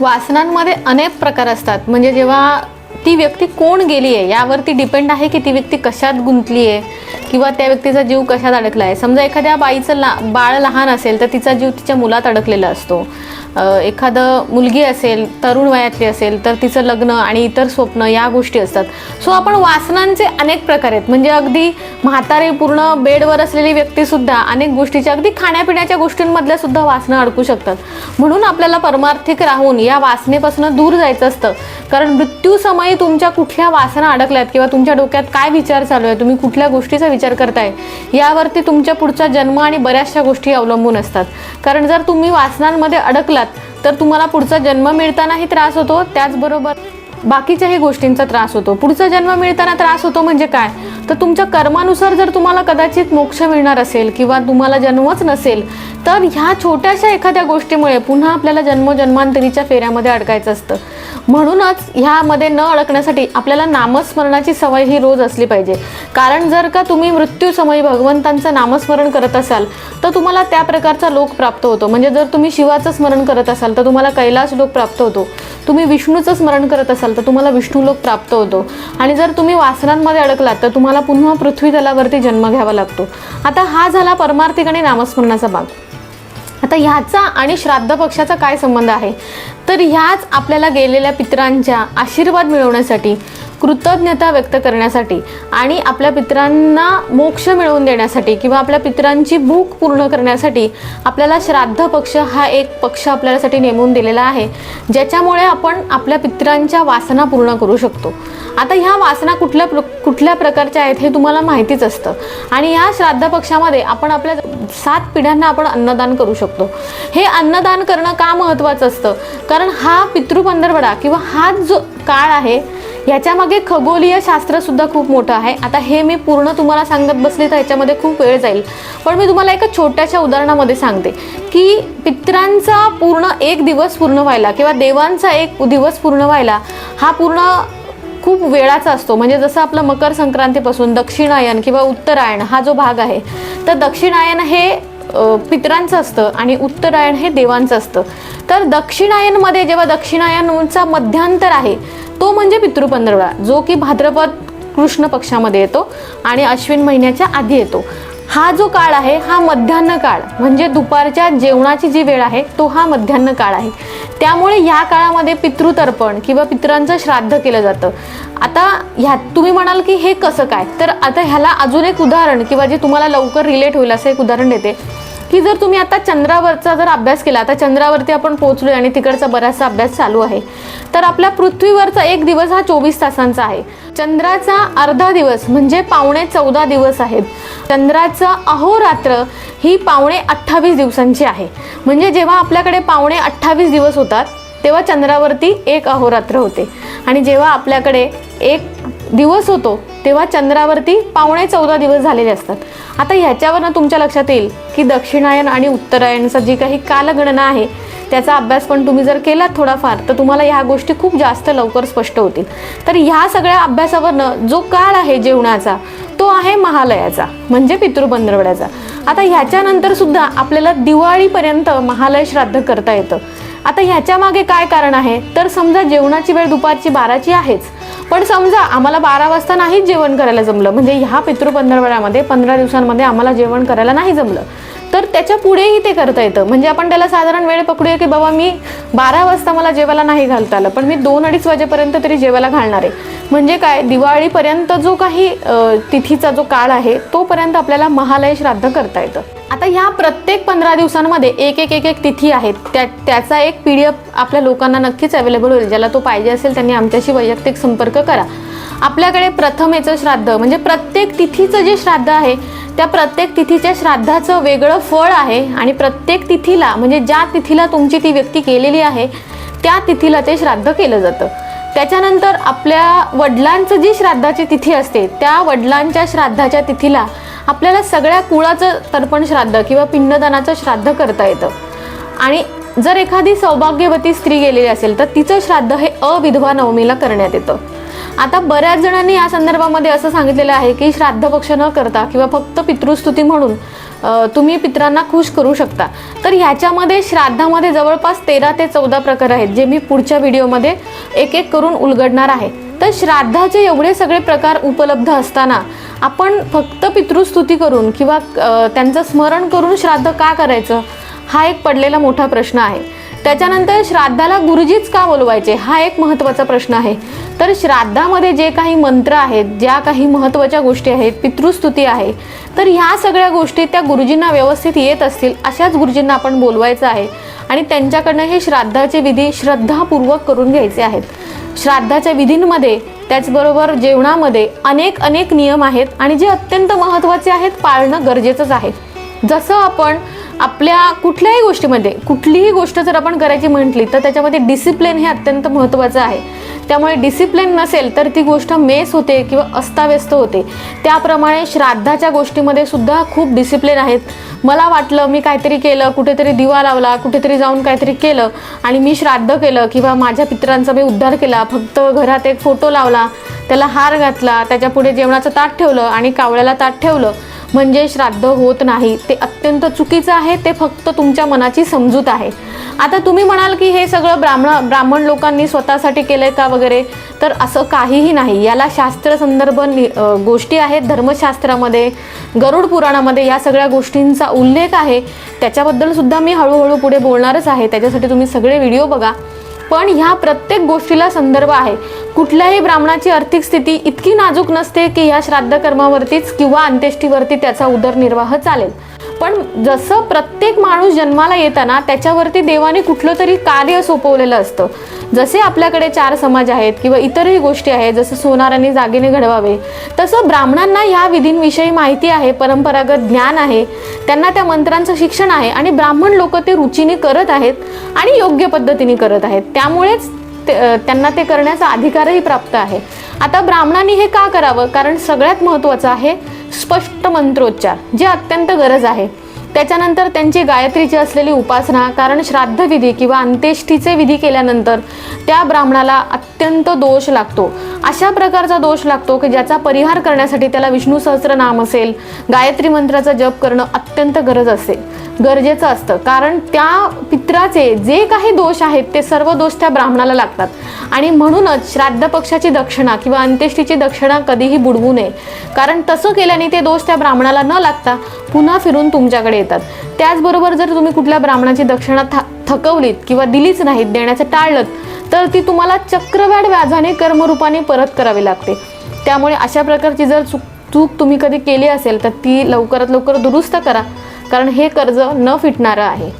वासनांमध्ये अनेक प्रकार असतात. म्हणजे जेव्हा ती व्यक्ती कोण गेली आहे यावरती डिपेंड आहे की ती व्यक्ती कशात गुंतली आहे किंवा त्या व्यक्तीचा जीव कशात अडकला आहे समजा एखाद्या बाईचं ला बाळ लहान असेल तर तिचा जीव तिच्या मुलात अडकलेला असतो. एखादं मुलगी असेल तरुण वयातली असेल तर तिचं लग्न आणि इतर स्वप्न या गोष्टी असतात. सो आपण वासनांचे अनेक प्रकार आहेत. म्हणजे अगदी म्हातारे पूर्ण बेडवर असलेली व्यक्तीसुद्धा अनेक गोष्टीच्या अगदी खाण्यापिण्याच्या गोष्टींमधल्या सुद्धा वासना अडकू शकतात. म्हणून आपल्याला परमार्थिक राहून या वासनेपासून दूर जायचं असतं. कारण मृत्यूसमयी तुमच्या कुठल्या वासना अडकल्यात किंवा तुमच्या डोक्यात काय विचार चालू आहे तुम्ही कुठल्या गोष्टीचा विचार करताय यावरती तुमच्या पुढचा जन्म आणि बऱ्याचशा गोष्टी अवलंबून असतात. कारण जर तुम्ही वासनांमध्ये अडकलात तर तुम्हाला पुढचा जन्म मिळतानाही त्रास होतो त्याचबरोबर बाकीच्याही गोष्टींचा त्रास होतो. पुढचा जन्म मिळताना त्रास होतो म्हणजे काय? तर तुमच्या कर्मानुसार जर तुम्हाला कदाचित मोक्ष मिळणार असेल किंवा तुम्हाला जन्मच नसेल तर ह्या छोट्याशा एखाद्या गोष्टीमुळे पुन्हा आपल्याला जन्मजन्मांतरीच्या फेऱ्यामध्ये अडकायचं असतं. म्हणूनच ह्यामध्ये न अडकण्यासाठी आपल्याला नामस्मरणाची सवय ही रोज असली पाहिजे. कारण जर का तुम्ही मृत्यूसमयी भगवंतांचं नामस्मरण करत असाल तर तुम्हाला त्या प्रकारचा लोक प्राप्त होतो. म्हणजे जर तुम्ही शिवाचं स्मरण करत असाल तर तुम्हाला कैलास लोक प्राप्त होतो. तुम्ही विष्णूचं स्मरण करत असाल तर तुम्हाला विष्णू लोक प्राप्त होतो. आणि जर तुम्ही वासनांमध्ये अडकलात तर तुम्हाला पुन्हा पृथ्वी तलावरती जन्म घ्यावा लागतो. आता हा झाला परमार्थिक आणि नामस्मरणाचा भाग. आता ह्याचा आणि श्राद्ध पक्षाचा काय संबंध आहे? तर ह्याच आपल्याला गेलेल्या पितरांच्या आशीर्वाद मिळवण्यासाठी कृतज्ञता व्यक्त करण्यासाठी आणि आपल्या पितरांना मोक्ष मिळवून देण्यासाठी किंवा आपल्या पित्रांची भूक पूर्ण करण्यासाठी आपल्याला श्राद्ध पक्ष हा एक पक्ष आपल्यासाठी नेमून दिलेला आहे ज्याच्यामुळे आपण आपल्या पितरांच्या वासना पूर्ण करू शकतो. आता ह्या वासना कुठल्या प्र कुठल्या प्रकारच्या आहेत हे तुम्हाला माहितीच असतं. आणि ह्या श्राद्ध पक्षामध्ये आपण आपल्या सात पिढ्यांना आपण अन्नदान करू शकतो. हे अन्नदान करणं का महत्त्वाचं असतं? कारण हा पितृपंधरवडा किंवा हा जो काळ आहे ह्याच्यामागे खगोलीय शास्त्र सुद्धा खूप मोठं आहे. आता हे मी पूर्ण तुम्हाला सांगत बसली तर ह्याच्यामध्ये खूप वेळ जाईल. पण मी तुम्हाला एका छोट्याशा उदाहरणामध्ये सांगते की पित्रांचा पूर्ण एक दिवस पूर्ण व्हायला किंवा देवांचा एक दिवस पूर्ण व्हायला हा पूर्ण खूप वेळाचा असतो. म्हणजे जसं आपलं मकर संक्रांतीपासून दक्षिणायन किंवा उत्तरायण हा जो भाग आहे तर दक्षिणायन हे पितरांचं असतं आणि उत्तरायण हे देवांचं असतं. तर दक्षिणायनमध्ये जेव्हा दक्षिणायनचा मध्यांतर आहे तो म्हणजे पितृपंधरवडा जो की भाद्रपद कृष्ण पक्षामध्ये येतो आणि अश्विन महिन्याच्या आधी येतो. हा जो काळ आहे हा मध्यान्ह काळ. म्हणजे दुपारच्या जेवणाची जी वेळ आहे तो हा मध्यान्ह काळ आहे. त्यामुळे ह्या काळामध्ये पितृतर्पण किंवा पितरांचं श्राद्ध केलं जातं. आता ह्यात तुम्ही म्हणाल की हे कसं काय? तर आता ह्याला अजून एक उदाहरण किंवा जे तुम्हाला लवकर रिलेट होईल असं एक उदाहरण देते. की जर तुम्ही आता चंद्रावरचा जर अभ्यास केला आता चंद्रावरती आपण पोहोचलो आणि तिकडचा बराचसा अभ्यास चालू आहे. तर आपल्या पृथ्वीवरचा एक दिवस हा चोवीस तासांचा आहे. चंद्राचा अर्धा दिवस म्हणजे पावणे चौदा दिवस आहेत. चंद्राचं अहोरात्र ही पावणे अठ्ठावीस दिवसांची आहे. म्हणजे जेव्हा आपल्याकडे पावणे अठ्ठावीस दिवस होतात तेव्हा चंद्रावरती एक अहोरात्र होते. आणि जेव्हा आपल्याकडे एक दिवस होतो तेव्हा चंद्रावरती पावणे चौदा दिवस झालेले असतात. आता ह्याच्यावरनं तुमच्या लक्षात येईल की दक्षिणायन आणि उत्तरायणचा जी काही कालगणना आहे त्याचा अभ्यास पण तुम्ही जर केलात थोडाफार तर तुम्हाला ह्या गोष्टी खूप जास्त लवकर स्पष्ट होतील. तर ह्या सगळ्या अभ्यासावरनं जो काळ आहे जेवणाचा तो आहे महालयाचा म्हणजे पितृबंधरवड्याचा आता ह्याच्यानंतर सुद्धा आपल्याला दिवाळीपर्यंत महालय श्राद्ध करता येतं. आता ह्याच्या मागे काय कारण आहे? तर समजा जेवणाची वेळ दुपारची बाराची आहेच. पण समजा आम्हाला बारा वाजता नाहीच जेवण करायला जमलं म्हणजे ह्या पितृपंधरवड्यामध्ये पंधरा दिवसांमध्ये आम्हाला जेवण करायला नाही जमलं. तर त्याच्या पुढेही ते करता येतं. म्हणजे आपण त्याला साधारण वेळ पकडूया की बाबा मी बारा वाजता मला जेवायला नाही घालता आलं पण मी दोन अडीच वाजेपर्यंत तरी जेवायला घालणार आहे. म्हणजे काय दिवाळीपर्यंत जो काही तिथीचा जो काळ आहे तोपर्यंत आपल्याला महालय श्राद्ध करता येतं. आता ह्या प्रत्येक पंधरा दिवसांमध्ये एक एक एक एक तिथी आहेत. त्या त्याचा एक पी डी एफ आपल्या लोकांना नक्कीच अवेलेबल होईल. ज्याला तो पाहिजे असेल त्यांनी आमच्याशी वैयक्तिक संपर्क करा. आपल्याकडे प्रथमेचं श्राद्ध म्हणजे प्रत्येक तिथीचं जे श्राद्ध आहे त्या प्रत्येक तिथीच्या श्राद्धाचं वेगळं फळ आहे आणि प्रत्येक तिथीला म्हणजे ज्या तिथीला तुमची ती व्यक्ती केलेली आहे त्या तिथीला ते श्राद्ध केलं जातं. त्याच्यानंतर आपल्या वडिलांचं जी श्राद्धाची तिथी असते त्या वडिलांच्या श्राद्धाच्या तिथीला आपल्याला सगळ्या कुळाचं तर्पण श्राद्ध किंवा पिंडदानाचं श्राद्ध करता येतं. आणि जर एखादी सौभाग्यवती स्त्री गेलेली असेल तर तिचं श्राद्ध हे अविधवा नवमीला करण्यात येतं. आता बऱ्याच जणांनी या संदर्भामध्ये असं सांगितलेलं आहे की श्राद्ध पक्ष न करता किंवा फक्त पितृस्तुती म्हणून तुम्ही पित्रांना खुश करू शकता. तर ह्याच्यामध्ये श्राद्धामध्ये जवळपास तेरा ते चौदा प्रकार आहेत जे मी पुढच्या व्हिडिओमध्ये एक एक करून उलगडणार आहे. तर श्राद्धाचे एवढे सगळे प्रकार उपलब्ध असताना आपण फक्त पितृस्तुती करून किंवा त्यांचं स्मरण करून श्राद्ध का करायचं? हा एक पडलेला मोठा प्रश्न आहे. त्याच्यानंतर श्राद्धाला गुरुजीच का बोलवायचे? हा एक महत्त्वाचा प्रश्न आहे. तर श्राद्धामध्ये जे काही मंत्र आहेत ज्या काही महत्त्वाच्या गोष्टी आहेत पितृस्तुती आहे तर ह्या सगळ्या गोष्टी त्या गुरुजींना व्यवस्थित येत असतील अशाच गुरुजींना आपण बोलवायचं आहे. आणि त्यांच्याकडनं हे श्राद्धाचे विधी श्रद्धापूर्वक करून घ्यायचे आहेत. श्राद्धाच्या विधींमध्ये त्याचबरोबर जेवणामध्ये अनेक अनेक नियम आहेत आणि जे अत्यंत महत्त्वाचे आहेत पाळणं गरजेचंच आहे. जसं आपण आपल्या कुठल्याही गोष्टीमध्ये कुठलीही गोष्ट जर आपण करायची म्हटली तर त्याच्यामध्ये डिसिप्लिन हे अत्यंत महत्त्वाचं आहे. त्यामुळे डिसिप्लिन नसेल तर ती गोष्ट मेस होते किंवा अस्ताव्यस्त होते. त्याप्रमाणे श्राद्धाच्या गोष्टीमध्ये सुद्धा खूप डिसिप्लिन आहेत. मला वाटलं मी काहीतरी केलं कुठेतरी दिवा लावला कुठेतरी जाऊन काहीतरी केलं आणि मी श्राद्ध केलं किंवा माझ्या पित्रांचा मी उद्धार केला. फक्त घरात एक फोटो लावला त्याला हार घातला त्याच्यापुढे जेवणाचं ताट ठेवलं आणि कावळ्याला ताट ठेवलं. म्हणजे श्राद्ध होत नाही. ते अत्यंत चुकीचं आहे ते फक्त तुमच्या मनाची समजूत आहे. आता तुम्ही म्हणाल की हे सगळं ब्राह्मण ब्राह्मण लोकांनी स्वतःसाठी केलंय का वगैरे? तर असं काहीही नाही. याला शास्त्र संदर्भ नि- गोष्टी आहेत धर्मशास्त्रामध्ये गरुड पुराणामध्ये या सगळ्या गोष्टींचा उल्लेख आहे. त्याच्याबद्दल सुद्धा मी हळूहळू पुढे बोलणारच आहे. त्याच्यासाठी तुम्ही सगळे व्हिडिओ बघा. पण ह्या प्रत्येक गोष्टीला संदर्भ आहे. कुठल्याही ब्राह्मणाची आर्थिक स्थिती इतकी नाजूक नसते की ह्या श्राद्ध कर्मावरतीच किंवा अंत्येष्टीवरती त्याचा उदरनिर्वाह चालेल. पण जसं प्रत्येक माणूस जन्माला येताना त्याच्यावरती देवाने कुठलं तरी कार्य सोपवलेलं असतं. जसे आपल्याकडे चार समाज आहेत किंवा इतरही गोष्टी आहेत जसं सोनाराने जागेने घडवावे तसं ब्राह्मणांना ह्या विधींविषयी माहिती आहे परंपरागत ज्ञान आहे त्यांना त्या मंत्रांचं शिक्षण आहे आणि ब्राह्मण लोक ते रुचीने करत आहेत आणि योग्य पद्धतीने करत आहेत. त्यामुळेच ते- त्यांना ते करण्याचा अधिकारही प्राप्त आहे. आता ब्राह्मणांनी हे का करावं? कारण सगळ्यात महत्त्वाचं आहे स्पष्ट मंत्रोच्चार जे अत्यंत गरज आहे. त्याच्यानंतर त्यांची गायत्रीची असलेली उपासना कारण श्राद्धविधी किंवा अंत्येष्टीचे विधी केल्यानंतर त्या ब्राह्मणाला अत्यंत दोष लागतो. अशा प्रकारचा दोष लागतो की ज्याचा परिहार करण्यासाठी त्याला विष्णू सहस्त्रनाम असेल गायत्री मंत्राचा जप करणं अत्यंत गरज असेल. गरजेचं असतं. कारण त्या पित्राचे जे काही दोष आहेत ते सर्व दोष त्या ब्राह्मणाला लागतात. आणि म्हणूनच श्राद्ध पक्षाची दक्षिणा किंवा अंत्येष्टीची दक्षिणा कधीही बुडवू नये. कारण तसं केल्याने ते दोष त्या ब्राह्मणाला न लागता पुन्हा फिरून तुमच्याकडे येतात. त्याचबरोबर जर तुम्ही कुठल्या ब्राह्मणाची दक्षिणा था थकवलीत किंवा दिलीच नाहीत देण्याचं टाळलं तर ती तुम्हाला चक्रवाढ व्याजाने कर्मरूपाने परत करावी लागते. त्यामुळे अशा प्रकारची जर चूक चूक तुम्ही कधी केली असेल तर ती लवकरात लवकर दुरुस्त करा. कारण हे कर्ज न फिटणारं आहे.